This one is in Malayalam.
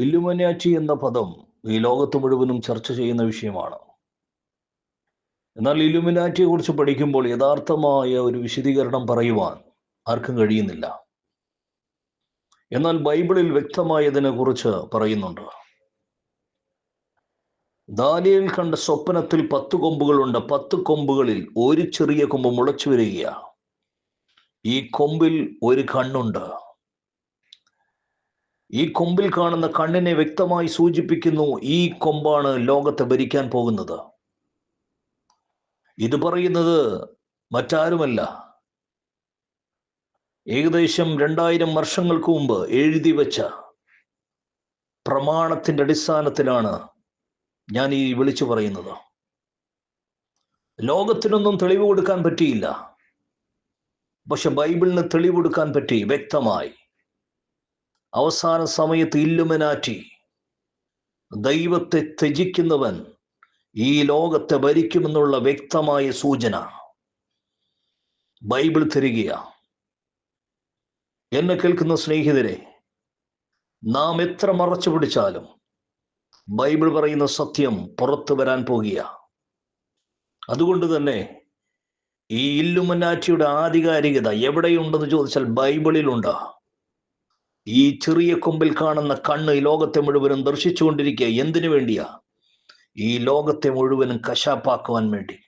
ഇല്ലുമനാറ്റി എന്ന പദം ഈ ലോകത്ത് മുഴുവനും ചർച്ച ചെയ്യുന്ന വിഷയമാണ്. എന്നാൽ ഇലുമിനാറ്റിയെ കുറിച്ച് പഠിക്കുമ്പോൾ യഥാർത്ഥമായ ഒരു വിശദീകരണം പറയുവാൻ ആർക്കും കഴിയുന്നില്ല. എന്നാൽ ബൈബിളിൽ വ്യക്തമായതിനെ കുറിച്ച് പറയുന്നുണ്ട്. ദാനിയൽ കണ്ട സ്വപ്നത്തിൽ പത്ത് കൊമ്പുകളുണ്ട്. പത്ത് കൊമ്പുകളിൽ ഒരു ചെറിയ കൊമ്പ് മുളച്ചു വരികയാണ്. ഈ കൊമ്പിൽ ഒരു കണ്ണുണ്ട്. ഈ കൊമ്പിൽ കാണുന്ന കണ്ണിനെ വ്യക്തമായി സൂചിപ്പിക്കുന്നു ഈ കൊമ്പാണ് ലോകത്തെ ഭരിക്കാൻ പോകുന്നത്. ഇത് പറയുന്നത് മറ്റാരുമല്ല. ഏകദേശം രണ്ടായിരം വർഷങ്ങൾക്ക് മുമ്പ് എഴുതി വച്ച പ്രമാണത്തിന്റെ അടിസ്ഥാനത്തിലാണ് ഞാൻ ഈ വിളിച്ചു പറയുന്നത്. ലോകത്തിനൊന്നും തെളിവ് കൊടുക്കാൻ പറ്റിയില്ല. പക്ഷെ ബൈബിളിന് തെളിവ് കൊടുക്കാൻ പറ്റി വ്യക്തമായി. അവസാന സമയത്ത് ഇല്ലുമനാറ്റി. ദൈവത്തെ ത്യജിക്കുന്നവൻ ഈ ലോകത്തെ ഭരിക്കുമെന്നുള്ള വ്യക്തമായ സൂചന. ബൈബിൾ തരികയ. എന്നെ കേൾക്കുന്ന സ്നേഹിതരെ നാം എത്ര മറച്ചു പിടിച്ചാലും ബൈബിൾ പറയുന്ന സത്യം പുറത്തു വരാൻ പോകുക അതുകൊണ്ട് തന്നെ ഈ ഇല്ലുമനാറ്റിയുടെ ആധികാരികത എവിടെയുണ്ടെന്ന് ചോദിച്ചാൽ ബൈബിളിലുണ്ട്. ഈ ചെറിയ കൊമ്പിൽ കാണുന്ന കണ്ണ് ഈ ലോകത്തെ മുഴുവനും ദർശിച്ചുകൊണ്ടിരിക്കുക. എന്തിനു വേണ്ടിയാ? ഈ ലോകത്തെ മുഴുവനും കശാപ്പാക്കുവാൻ വേണ്ടി.